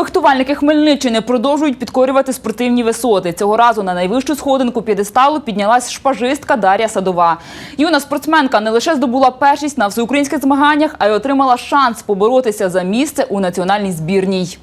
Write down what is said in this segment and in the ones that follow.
Фехтувальники Хмельниччини продовжують підкорювати спортивні висоти. Цього разу на найвищу сходинку п'єдесталу піднялась шпажистка Дар'я Садова. Юна спортсменка не лише здобула першість на всеукраїнських змаганнях, а й отримала шанс поборотися за місце у національній збірній.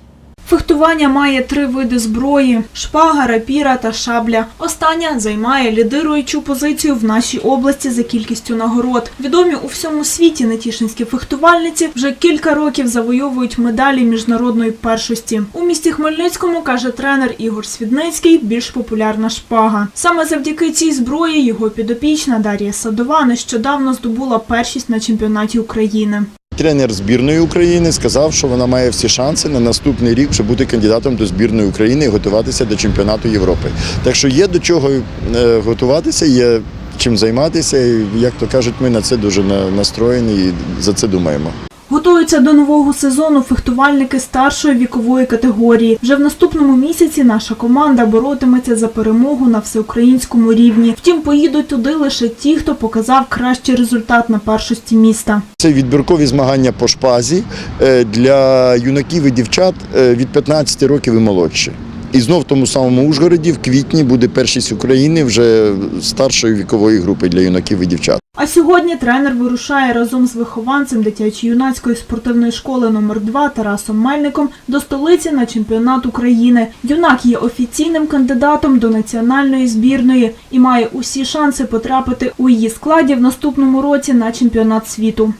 Фехтування має три види зброї: шпага, рапіра та шабля. Остання займає лідируючу позицію в нашій області за кількістю нагород. Відомі у всьому світі нетішинські фехтувальниці вже кілька років завойовують медалі міжнародної першості. У місті Хмельницькому каже тренер Ігор Свідницький, більш популярна шпага. Саме завдяки цій зброї його підопічна Дар'я Садова нещодавно здобула першість на чемпіонаті України. Тренер збірної України сказав, що вона має всі шанси на наступний рік вже бути кандидатом до збірної України і готуватися до чемпіонату Європи. Так що є до чого е, готуватися, є чим займатися. І, як то кажуть, ми на це дуже настроєні і за це думаємо. Готуються до нового сезону фехтувальники старшої вікової категорії. Вже в наступному місяці наша команда боротиметься за перемогу на всеукраїнському рівні. Втім, поїдуть туди лише ті, хто показав кращий результат на першості міста. Це відбіркові змагання по шпазі е, для юнаків і дівчат е, від 15 років і молодші. І знов в тому самому Ужгороді в квітні буде першість України вже старшої вікової групи для юнаків і дівчат. А сьогодні тренер вирушає разом з вихованцем дитячо-юнацької спортивної школи номер 2 Тарасом Мельником до столиці на чемпіонат України. Юнак є офіційним кандидатом до національної збірної і має усі шанси потрапити у її складі в наступному році на чемпіонат світу.